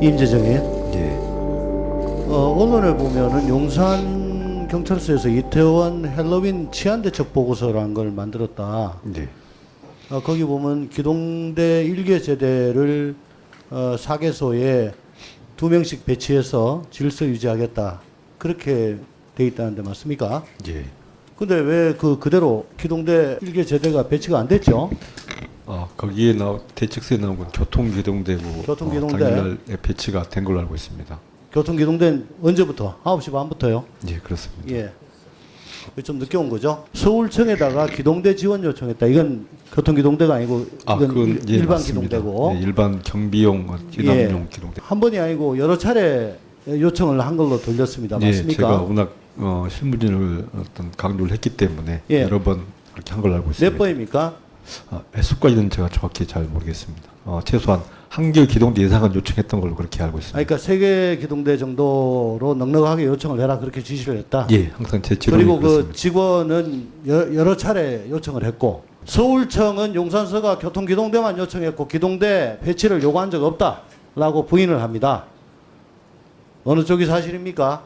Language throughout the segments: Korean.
임재정이 예. 어, 언론에 보면은 용산 경찰서에서 이태원 헬로윈 치안 대책 보고서라는 걸 만들었다. 네. 어, 거기 보면 기동대 일개 제대를 어, 사개소에 두 명씩 배치해서 질서 유지하겠다. 그렇게 돼 있다는데 맞습니까? 예. 근데 왜 그 그대로 기동대 일개 제대가 배치가 안 됐죠? 아 거기에 나 대책서에 나온 건 교통기동대고 교통기동대. 어, 당일날에 배치가 된 걸로 알고 있습니다. 교통 기동대는 언제부터? 9시 반부터요? 예 그렇습니다. 예. 좀 늦게 온 거죠. 서울청에다가 기동대 지원 요청했다. 이건 교통 기동대가 아니고 아 이건 그건 일- 예, 일 반 맞습니다. 기동대고 예, 일반 경비용 어, 기남용 기동대. 한 번이 아니고 여러 차례 요청을 한 걸로 들렸습니다. 예, 맞습니까? 제가 워낙 어, 실무진을 어떤 강조를 했기 때문에 예. 여러 번 그렇게 한 걸로 알고 있습니다. 몇 번입니까? 아, 횟수까지는 제가 정확히 잘 모르겠습니다. 어, 최소한 한개 기동대 이상은 요청했던 걸로 그렇게 알고 아, 있습니다. 그러니까 세 개 기동대 정도로 넉넉하게 요청을 해라 그렇게 지시를 했다. 예, 항상 제 지론이 그리고 그 그렇습니다. 직원은 여- 여러 차례 요청을 했고 서울청은 용산서가 교통 기동대만 요청했고 기동대 배치를 요구한 적 없다라고 부인을 합니다. 어느 쪽이 사실입니까?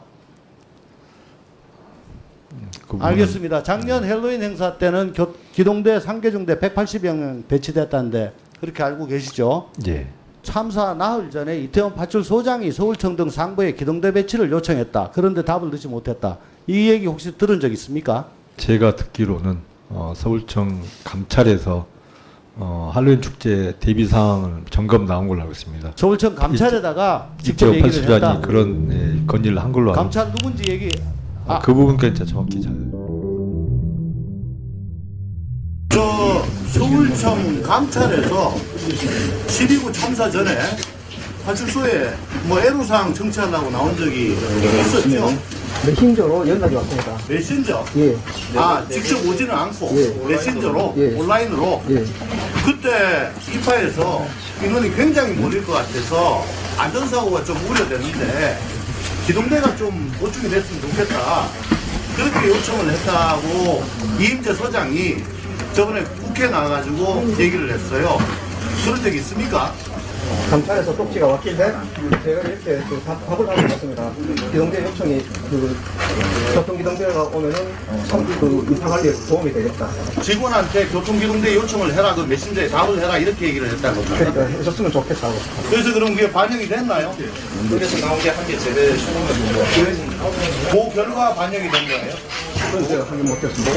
그 알겠습니다. 작년 헬로윈 행사 때는 교- 기동대 상계중대 180여 명 배치됐다는데 그렇게 알고 계시죠? 예, 참사 나흘 전에 이태원 파출 소장이 서울청 등 상부에 기동대 배치를 요청했다. 그런데 답을 듣지 못했다. 이 얘기 혹시 들은 적 있습니까? 제가 듣기로는 어, 서울청 감찰에서 어, 할로윈 축제 대비 사항을 점검 나온 걸로 알고 있습니다. 서울청 감찰에다가 직접 이태원 얘기를 했다. 그런 예, 건의를 한 걸로 알고 감찰 누군지 얘기 아, 아. 그 부분까지 제가 정확히 잘 저 서울청 감찰에서 12구 참사 전에 파출소에 뭐 애로사항 청취하려고 나온 적이 있었죠. 메신저로 연락이 왔습니다. 메신저. 예, 아 직접 오지는 않고 예. 메신저로 예. 온라인으로 예. 그때 이파에서 인원이 굉장히 몰릴 것 같아서 안전사고가 좀 우려되는데 기동대가 좀 보충이 됐으면 좋겠다 그렇게 요청을 했다고 이임재 서장이 저번에 국회 나가가지고 얘기를 했어요 그런 적 있습니까? 감찰에서 쪽지가 왔길래 제가 이렇게 그 답, 답을 하고 있습니다. 기동대 요청이 그 교통기동대가 오면은 참그 인파관리에 도움이 되겠다. 직원한테 교통기동대 요청을 해라 그 메신저에 답을 해라 이렇게 얘기를 했다는 겁니다 그러니까 해줬으면 좋겠다고. 그래서 그럼 그게 반영이 됐나요? 그래서 나온 게 한 개 제대 수능을 그 결과 반영이 된 거예요? 그건 제가 확인 못했습니다.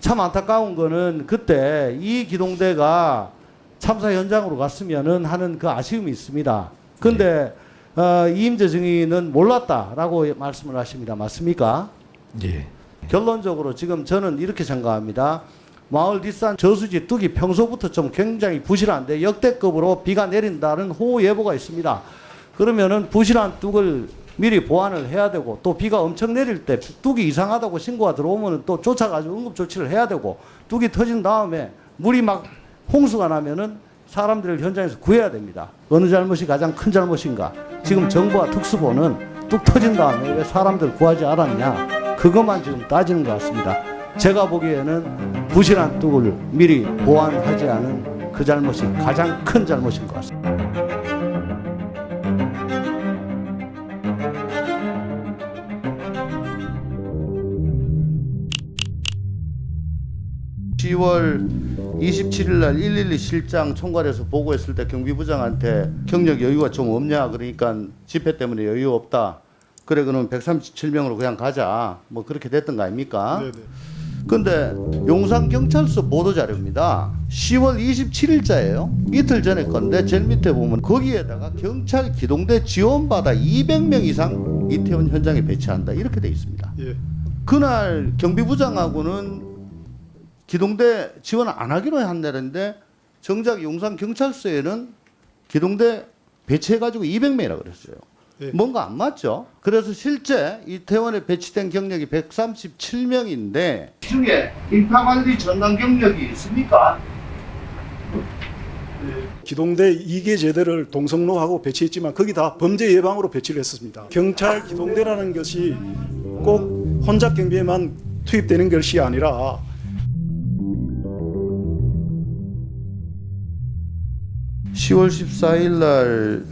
참 안타까운 거는 그때 이 기동대가 참사 현장으로 갔으면은 하는 그 아쉬움이 있습니다. 근데 어, 이임재 증인은 몰랐다라고 말씀을 하십니다. 맞습니까? 예. 결론적으로 지금 저는 이렇게 생각합니다. 마을 뒷산 저수지 뚝이 평소부터 좀 굉장히 부실한데 역대급으로 비가 내린다는 호우 예보가 있습니다. 그러면은 부실한 뚝을 미리 보완을 해야 되고 또 비가 엄청 내릴 때 뚝이 이상하다고 신고가 들어오면 또 쫓아가지고 응급 조치를 해야 되고 뚝이 터진 다음에 물이 막 홍수가 나면은 사람들을 현장에서 구해야 됩니다. 어느 잘못이 가장 큰 잘못인가? 지금 정부와 특수부는 뚝 터진 다음에 왜 사람들 구하지 않았냐? 그것만 지금 따지는 것 같습니다. 제가 보기에는 부실한 뚝을 미리 보완하지 않은 그 잘못이 가장 큰 잘못인 것 같습니다. 10월 27일 날 112 실장 총괄해서 보고했을 때 경비부장한테 경력 여유가 좀 없냐 그러니까 집회 때문에 여유 없다. 그래 그러면 137명으로 그냥 가자. 뭐 그렇게 됐던 거 아닙니까? 근데 용산 경찰서 보도 자료입니다. 10월 27일자예요. 이틀 전에 건데 제일 밑에 보면 거기에다가 경찰 기동대 지원받아 200명 이상 이태원 현장에 배치한다 이렇게 돼 있습니다. 그날 경비부장하고는 기동대 지원 안 하기로 한다는데 정작 용산 경찰서에는 기동대 배치해가지고 200명이라 그랬어요. 예. 뭔가 안 맞죠? 그래서 실제 이태원에 배치된 경력이 137명인데 중에 인파관리 전담 경력이 있습니까? 기동대 2개 제대를 동성로하고 배치했지만 거기 다 범죄 예방으로 배치를 했습니다. 경찰 기동대라는 것이 꼭 혼잡 경비에만 투입되는 것이 아니라 10월 14일 날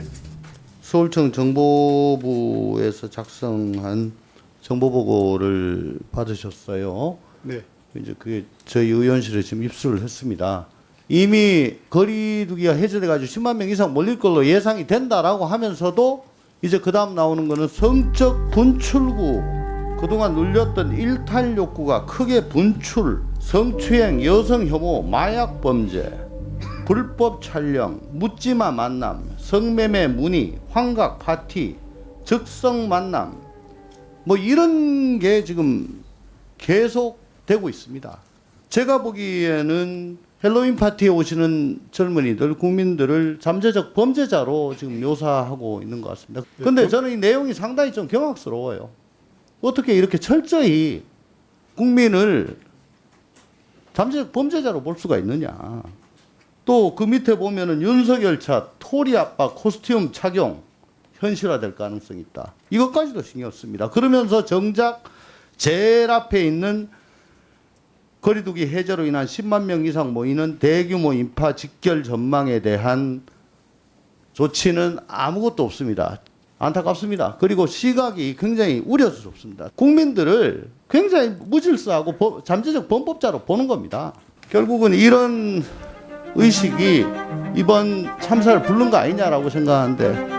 서울청 정보부에서 작성한 정보 보고를 받으셨어요. 네. 이제 그게 저희 의원실에 지금 입수를 했습니다. 이미 거리두기가 해제돼 가지고 10만 명 이상 몰릴 걸로 예상이 된다라고 하면서도 이제 그다음 나오는 거는 성적 분출구 그동안 눌렸던 일탈 욕구가 크게 분출, 성추행, 여성 혐오, 마약 범죄, 불법 촬영, 묻지마 만남, 성매매 문의, 환각 파티, 즉석 만남 뭐 이런 게 지금 계속 되고 있습니다. 제가 보기에는 헬로윈 파티에 오시는 젊은이들, 국민들을 잠재적 범죄자로 지금 묘사하고 있는 것 같습니다. 근데 저는 이 내용이 상당히 좀 경악스러워요. 어떻게 이렇게 철저히 국민을 잠재적 범죄자로 볼 수가 있느냐. 또 그 밑에 보면은 윤석열 차, 토리 아빠 코스튬 착용 현실화될 가능성이 있다. 이것까지도 신경 씁니다. 그러면서 정작 제일 앞에 있는 거리두기 해제로 인한 10만 명 이상 모이는 대규모 인파 직결 전망에 대한 조치는 아무것도 없습니다. 안타깝습니다. 그리고 시각이 굉장히 우려스럽습니다. 국민들을 굉장히 무질서하고 법- 잠재적 범법자로 보는 겁니다. 결국은 이런 의식이 이번 참사를 부른 거 아니냐라고 생각하는데